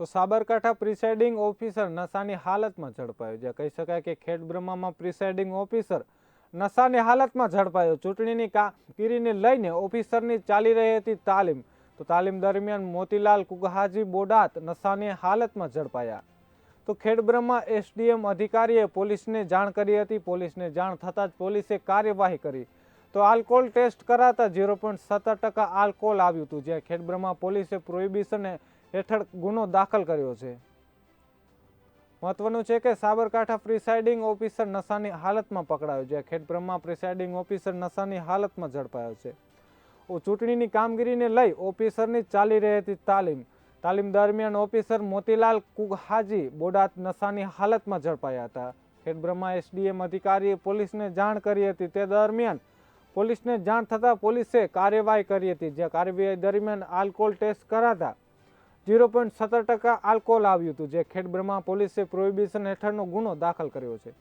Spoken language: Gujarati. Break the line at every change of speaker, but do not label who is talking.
તો સાબરકાંઠા પ્રિસાઇડિંગ ઓફિસર નશાની હાલતમાં ઝડપાયો જે કહી શકાય કે ખેડ બ્રહ્મામાં પ્રિસાઇડિંગ ઓફિસર નશાની હાલતમાં ઝડપાયો. ચૂંટણીની કામગીરીને લઈને ઓફિસરની ચાલી રહી હતી તાલીમ. તો તાલીમ દરમિયાન મોતીલાલ કુગહાજી બોડાત નશાની હાલતમાં ઝડપાયા. તો ખેડબ્રહ્મા એસડીએમ અધિકારીએ પોલીસને જાણ કરી હતી. પોલીસને જાણ થતાં જ પોલીસે કાર્યવાહી કરી. તો આલ્કોહોલ ટેસ્ટ કરાતા ઝીરો પોઈન્ટ સત્તર ટકા આલ્કોહોલ આવ્યું હતું, જ્યાં ખેડબ્રહ્મા પોલીસે પ્રોહિબિશન હેઠળ ગુનો દાખલ કર્યો છે. મહત્વનું છે કે સાબરકાંઠા પ્રિસાઇડિંગ ઓફિસર નશાની હાલતમાં પકડાયો જ્યાં ખેડબ્રહ્મા પ્રિસાઇડિંગ ઓફિસર નશાની હાલતમાં ઝડપાયો છે. ચૂંટણીની કામગીરીને લઈ ઓફિસરની ચાલી રહી હતી તાલીમ. તાલીમ દરમિયાન ઓફિસર મોતીલાલ કુગહાજી બોડાત નશાની હાલતમાં ઝડપાયા હતા. ખેડબ્રહ્મા એસડીએમ અધિકારીએ પોલીસને જાણ કરી હતી. તે દરમિયાન પોલીસને જાણ થતાં પોલીસે કાર્યવાહી કરી હતી. જે કાર્યવાહી દરમિયાન આલ્કોહોલ ટેસ્ટ કરાતા ઝીરો પોઈન્ટ સત્તર ટકા આલ્કોહોલ આવ્યું હતું, જે ખેડબ્રહ્મા પોલીસે પ્રોહિબિશન હેઠળનો ગુનો દાખલ કર્યો છે.